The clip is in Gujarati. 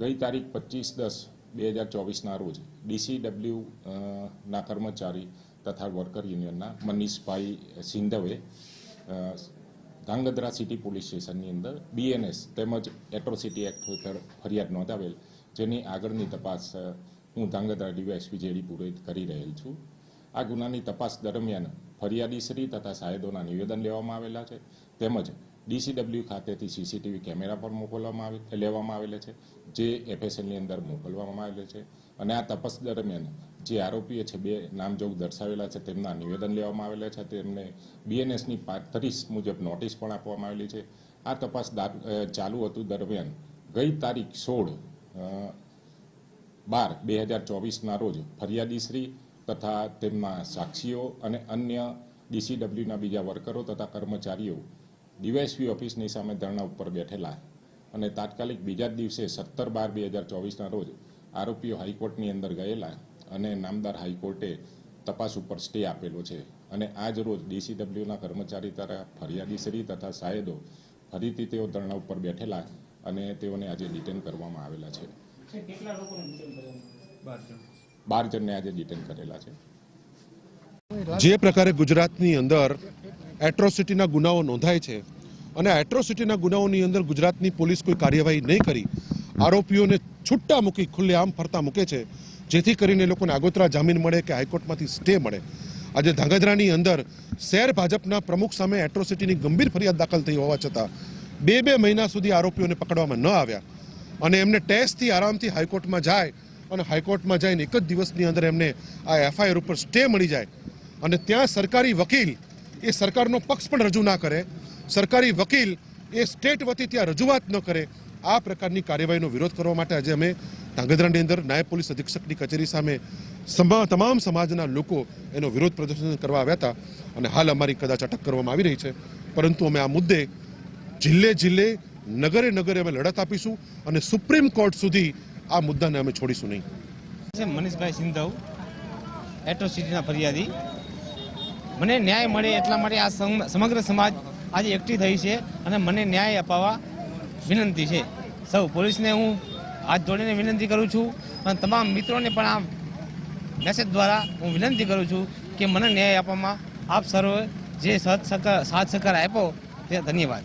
ગઈ તારીખ પચીસ દસ બે હજાર ચોવીસના રોજ ડીસીડબ્લ્યુ ના કર્મચારી તથા વર્કર યુનિયનના મનીષભાઈ સિંધવે ધાંગધ્રા સિટી પોલીસ સ્ટેશનની અંદર બીએનએસ તેમજ એટ્રોસિટી એક્ટ હેઠળ ફરિયાદ નોંધાવેલ, જેની આગળની તપાસ હું ધાંગધ્રા ડીવાયએસપી જેડી પુરોહિત કરી રહેલ છું. આ ગુનાની તપાસ દરમિયાન ફરિયાદીશ્રી તથા સાહેદોના નિવેદન લેવામાં આવેલા છે તેમજ ડીસીડબ્લ્યુ ખાતેથી સીસીટીવી કેમેરા પણ મોકલવામાં આવે લેવામાં આવેલા છે, જે એફએસએલની અંદર મોકલવામાં આવેલા છે. અને આ તપાસ દરમિયાન જે આરોપીઓ છે, બે નામજોગ દર્શાવેલા છે, તેમના નિવેદન લેવામાં આવેલા છે. તેમને બીએનએસની પાંત્રીસ મુજબ નોટિસ પણ આપવામાં આવેલી છે. આ તપાસ ચાલુ હતું દરમિયાન ગઈ તારીખ સોળ બાર બે હજાર ચોવીસના રોજ ફરિયાદીશ્રી તથા તેમના સાક્ષીઓ અને અન્ય ડીસીડબલ્યુના બીજા વર્કરો તથા કર્મચારીઓ ડીવાયસપી ઓફિસની સામે ધરણા ઉપર બેઠેલા અને તાત્કાલિક બીજા જ દિવસે સત્તર બાર બે હજાર ચોવીસના રોજ આરોપીઓ હાઈકોર્ટની અંદર ગયેલા અને નામદાર હાઈકોર્ટે તપાસ ઉપર સ્ટે આપેલો છે. અને આજ રોજ ડીસીડબ્લ્યુના કર્મચારી તથા ફરિયાદીશ્રી તથા સાહેદો ફરીથી તેઓ ધરણા ઉપર બેઠેલા અને તેઓને આજે ડિટેન કરવામાં આવેલા છે. બાર જણને આજે ડિટેન કરેલા છે. જે પ્રકારે ગુજરાતની અંદર એટ્રોસિટીના ગુનાઓ નોંધાય છે અને એટ્રોસિટીના ગુનાઓની અંદર ગુજરાતની પોલીસ કોઈ કાર્યવાહી નહીં કરી. આરોપીઓને છૂટા મૂકી ખુલ્લેઆમ ફરતા મૂકે છે. જેથી કરીને લોકોને આગોતરા જામીન મળે કે હાઈકોર્ટમાંથી સ્ટે મળે. આજે ધાંગધ્રાની અંદર શહેર ભાજપના પ્રમુખ સામે એટ્રોસિટીની ગંભીર ફરિયાદ દાખલ થઈ હોવા છતાં બે બે મહિના સુધી આરોપીઓને પકડવામાં ન આવ્યા. અને એમને ટેસ્ટથી આરામથી હાઈકોર્ટમાં જાય અને હાઈકોર્ટમાં જઈને એક જ દિવસની અંદર એમને આ એફઆઈઆર ઉપર સ્ટે મળી જાય. અને ત્યાં સરકારી વકીલ એ સરકારનો પક્ષ પણ રજૂ ના કરે. સરકારી વકીલ એ સ્ટેટ વતી ત્યાં રજૂઆત ન કરે, આ પ્રકારની કાર્યવાહીનો વિરોધ કરવા માટે આજે અમે ધાંગધ્રાની અંદર નાયબ પોલીસ અધિક્ષકની કચેરી સામે તમામ સમાજના લોકો એનો વિરોધ પ્રદર્શન કરવા આવ્યા હતા અને હાલ અમારી કદાચ અટક કરવામાં આવી રહી છે. પરંતુ અમે આ મુદ્દે જિલ્લે જિલ્લે નગરે નગરે અમે લડત આપીશું અને સુપ્રીમ કોર્ટ સુધી આ મુદ્દાને અમે છોડીશું નહીં. મનીષભાઈ સિંધવ, એટ્રોસિટીના ફરિયાદી. મને ન્યાય મળે એટલા માટે આ સમ- સમગ્ર સમાજ આજે એકઠી થઈ છે અને મને ન્યાય અપાવવા વિનંતી છે. સૌ પોલીસને હું હાથ જોડીને વિનંતી કરું છું અને તમામ મિત્રોને પણ આ મેસેજ દ્વારા હું વિનંતી કરું છું કે મને ન્યાય આપવામાં આપ સર્વે જે સાથ સહકાર આપ્યો તે ધન્યવાદ.